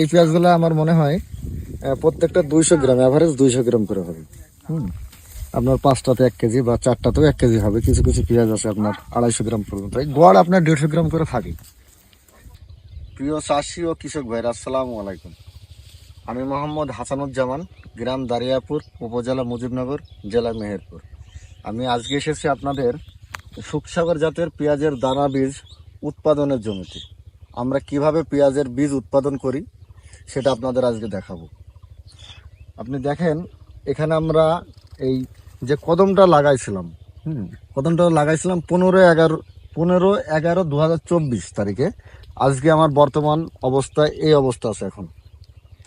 এই পেঁয়াজগুলো আমার মনে হয় প্রত্যেকটা দুইশো গ্রাম অ্যাভারেজ দুইশো গ্রাম করে হবে। হুম? আপনার পাঁচটাতে এক কেজি বা চারটাতেও এক কেজি হবে। কিছু কিছু পেঁয়াজ আছে আপনার আড়াইশো গ্রাম পর্যন্ত। এই গড় আপনার দেড়শো গ্রাম করে থাকে। প্রিয় চাষি ও কৃষক ভাইরা, আসসালামু আলাইকুম। আমি মোহাম্মদ হাসানুজ্জামান, গ্রাম দারিয়াপুর, উপজেলা মুজিবনগর, জেলা মেহেরপুর। আমি আজকে এসেছি আপনাদের সুখসাগর জাতের পেঁয়াজের দানা বীজ উৎপাদনের জমিতে। আমরা কীভাবে পেঁয়াজের বীজ উৎপাদন করি সেটা আপনাদের আজকে দেখাবো। আপনি দেখেন, এখানে আমরা এই যে কদমটা লাগাইছিলাম, হুম, কদমটা লাগাইছিলাম পনেরো এগারো পনেরো এগারো দু তারিখে। আজকে আমার বর্তমান অবস্থায় এই অবস্থা আছে এখন।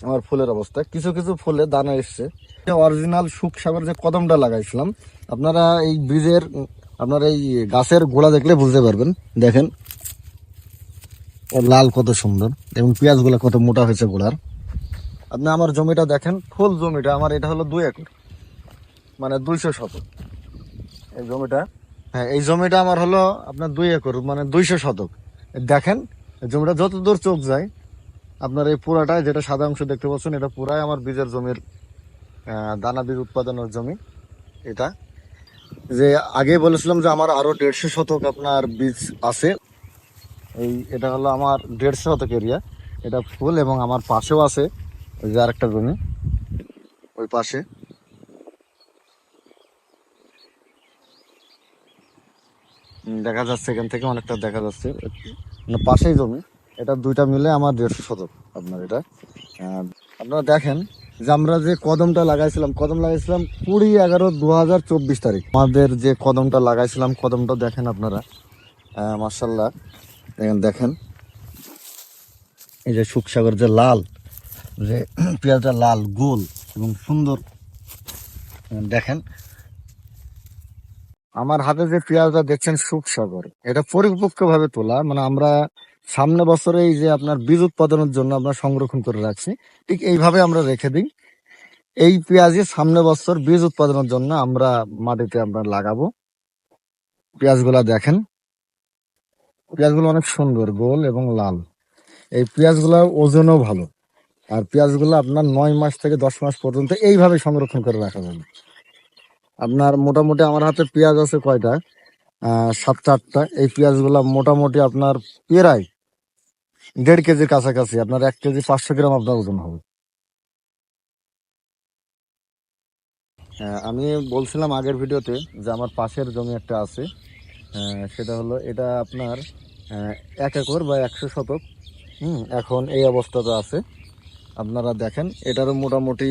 আমার ফুলের অবস্থা। কিছু কিছু ফুলে দানা এসছে। অরিজিনাল সুখসাগর যে কদমটা লাগাইছিলাম, আপনারা এই বীজের আপনার এই গাছের গোড়া দেখলে বুঝতে পারবেন। দেখেন লাল কত সুন্দর এবং পেঁয়াজগুলো কত মোটা হয়েছে গোড়ার আপনি আমার জমিটা দেখেন, ফুল জমিটা, আমার এটা হলো দুই একর মানে দুইশো শতক। এই জমিটা হ্যাঁ এই জমিটা আমার হলো আপনার দুই একর মানে দুইশো শতক। দেখেন জমিটা যত দূর চোখ যায়, আপনার এই পুরাটা যেটা সাদা অংশ দেখতে পাচ্ছেন, এটা পুরাই আমার বীজের জমির দানা বীজ উৎপাদনের জমি এটা। যে আগে বলেছিলাম যে আমার আরও দেড়শো শতক আপনার বীজ আছে এই এটা হলো আমার দেড়শো শতক এরিয়া এটা ফুল এবং আমার পাশেও আছে, ওই যে আরেকটা জমি, ওই পাশে। দেখা যাচ্ছে, এখান থেকে অনেকটা দেখা যাচ্ছে। মানে পাশেই জমি, এটা দুইটা মিলে আমার দেড়শো শতক আপনার এটা। আপনারা দেখেন যে আমরা যে কদমটা লাগাইছিলাম, কদম লাগাইছিলাম কুড়ি এগারো দু হাজার চব্বিশ তারিখ। আমাদের যে কদমটা লাগাইছিলাম, কদমটা দেখেন আপনারা। মার্শাল্লাহ দেখেন দেখেন, এই যে সুখসাগর যে লাল, যে পেঁয়াজটা লাল, গোল এবং সুন্দর দেখেন, আমার হাতে যে পেঁয়াজটা দেখছেন সুখসাগর এটা পরিপক্কভাবে তোলা মানে আমরা সামনে বছরে এই যে আপনার বীজ উৎপাদনের জন্য আমরা সংরক্ষণ করে রাখছি, ঠিক এইভাবে আমরা রেখে দিই। এই পেঁয়াজই সামনে বছর বীজ উৎপাদনের জন্য আমরা মাটিতে আমরা লাগাবো। পেঁয়াজগুলা দেখেন পেঁয়াজগুলো অনেক সুন্দর, গোল এবং লাল। এই পেঁয়াজগুলোর ওজনও ভালো। আর পেঁয়াজগুলো আপনার নয় মাস থেকে দশ মাস পর্যন্ত এইভাবে সংরক্ষণ করে রাখা যাবে। আপনার মোটামুটি আমার হাতে পেঁয়াজ আছে কয়টা? সাতটা, আটটা। এই পেঁয়াজগুলা মোটামুটি আপনার প্রায় দেড় কেজির কাছাকাছি। আপনার এক কেজি পাঁচশো গ্রাম আপনার ওজন হবে। আমি বলছিলাম আগের ভিডিওতে যে আমার পাশের জমি একটা আছে। সেটা হলো এটা আপনার এক একর বা একশো শতক। হুম, এখন এই অবস্থাতে আছে। আপনারা দেখেন, এটারও মোটামুটি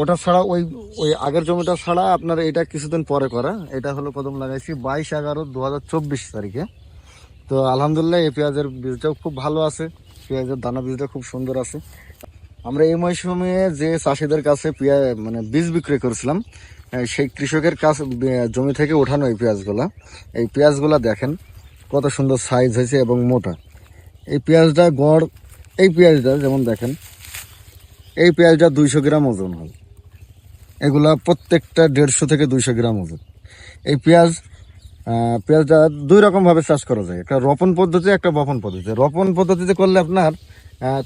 ওটা ছাড়া ওই ওই আগের জমিটা ছাড়া আপনার এটা কিছুদিন পরে করা। এটা হলো কদম লাগাইছি বাইশ এগারো দু তারিখে। তো আলহামদুলিল্লাহ এই পেঁয়াজের বীজটাও খুব ভালো আছে। পেঁয়াজের দানা বীজটা খুব সুন্দর আছে। আমরা এই মৌসুমে যে চাষিদের কাছে পেঁয়াজ মানে বীজ বিক্রি করেছিলাম সেই কৃষকের কাছ জমি থেকে ওঠানো এই পেঁয়াজগুলা। এই পেঁয়াজগুলা দেখেন কত সুন্দর সাইজ হয়েছে এবং মোটা। এই পেঁয়াজটা গড়, এই পেঁয়াজটা যেমন দেখেন, এই পেঁয়াজটা দুইশো গ্রাম ওজন হয়। এগুলা প্রত্যেকটা দেড়শো থেকে দুইশো গ্রাম ওজন। এই পেঁয়াজ পেঁয়াজটা দুই রকমভাবে চাষ করা যায়। একটা রোপণ পদ্ধতি, একটা বপন পদ্ধতি। রোপণ পদ্ধতিতে করলে আপনার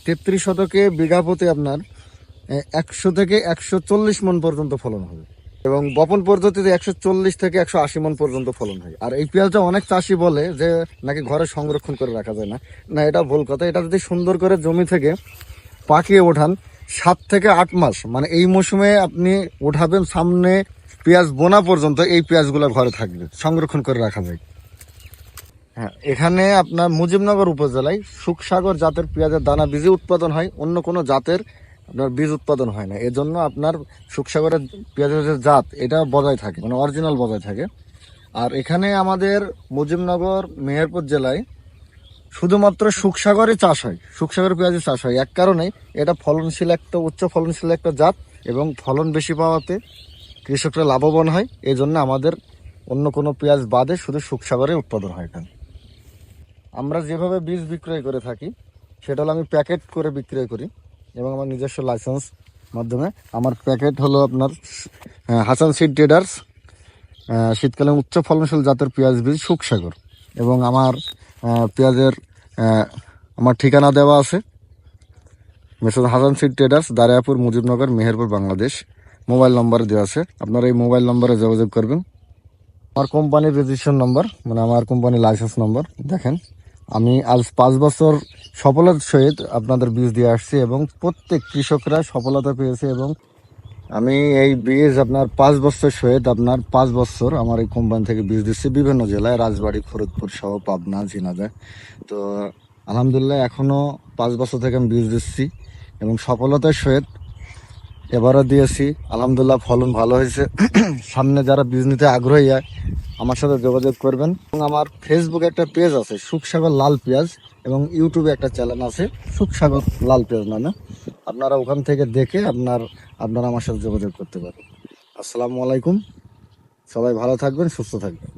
তেত্রিশ শতকে বিঘা প্রতি আপনার একশো থেকে একশো চল্লিশ মন পর্যন্ত ফলন হবে। এবং বপন পদ্ধতিতে একশো চল্লিশ থেকে একশো আশি মন পর্যন্ত ফলন হয়। আর এই পেঁয়াজটা অনেক চাষি বলে যে নাকি ঘরে সংরক্ষণ করে রাখা যায় না। না এটা ভুল কথা। এটা যদি সুন্দর করে জমি থেকে পাকিয়ে ওঠান সাত থেকে আট মাস মানে এই মৌসুমে আপনি ওঠাবেন সামনে পেঁয়াজ বোনা পর্যন্ত এই পেঁয়াজগুলো ঘরে থাকবে সংরক্ষণ করে রাখা যায়। হ্যাঁ এখানে আপনার মুজিবনগর উপজেলায় সুখসাগর জাতের পেঁয়াজের দানা বীজে উৎপাদন হয়। অন্য কোনো জাতের আপনার বীজ উৎপাদন হয় না। এজন্য আপনার সুখসাগরের পেঁয়াজের যে জাত, এটা বজায় থাকে মানে অরিজিনাল বজায় থাকে। আর এখানে আমাদের মুজিবনগর, মেহেরপুর জেলায় শুধুমাত্র সুখসাগরে চাষ হয় সুখসাগর পেঁয়াজের চাষ হয়। এক কারণে এটা ফলনশীল একটা, উচ্চ ফলনশীল একটা জাত এবং ফলন বেশি পাওয়াতে কৃষকরা লাভবান হয়। এই জন্য আমাদের অন্য কোনো পেঁয়াজ বাদে শুধু সুখসাগরে উৎপাদন হয় এখানে। আমরা যেভাবে বীজ বিক্রয় করে থাকি, সেটা হলো আমি প্যাকেট করে বিক্রয় করি। এবং আমার নিজস্ব লাইসেন্স মাধ্যমে। আমার প্যাকেট হলো আপনার হাসান সিড ট্রেডার্স আহ, শীতকালীন উচ্চ ফলনশীল জাতের পেঁয়াজ বীজ সুখসাগর এবং আমার পেঁয়াজের আমার ঠিকানা দেওয়া আছে। Message Hasan seed traders Dariyapur Mujibnagar Meherpur Bangladesh. Mobile number দেওয়া আছে। আপনারা এই মোবাইল নম্বরে যোগাযোগ করবেন। আমার কোম্পানির রেজিস্ট্রেশন নম্বর মানে আমার কোম্পানির লাইসেন্স নম্বর দেখেন। আমি আজ পাঁচ বছর সফলতার সহিত আপনাদের বীজ দিয়ে আসছি এবং প্রত্যেক কৃষকরা সফলতা পেয়েছে এবং আমি এই বীজ আপনার পাঁচ বছর সহিত আপনার পাঁচ বছর আমার এই কোম্পানি থেকে বীজ দিচ্ছি। বিভিন্ন জেলায়, রাজবাড়ি ফরিদপুর সহ পাবনা ঝিনাদা তো আলহামদুলিল্লাহ এখনও পাঁচ বছর থেকে আমি বীজ দিচ্ছি এবং সফলতার সহিত এবারও দিয়েছি। আলহামদুলিল্লাহ ফলন ভালো হয়েছে। সামনে যারা বীজ নিতে আগ্রহী হয়, আমার সাথে যোগাযোগ করবেন। এবং আমার ফেসবুকে একটা পেজ আছে, সুখসাগর লাল পেঁয়াজ, এবং ইউটিউবে একটা চ্যানেল আছে, সুখসাগর লাল পেঁয়াজ নামে। আপনারা ওখান থেকে দেখে আপনার, আপনারা আমার সাথে যোগাযোগ করতে পারেন। আসসালামু আলাইকুম। সবাই ভালো থাকবেন, সুস্থ থাকবেন।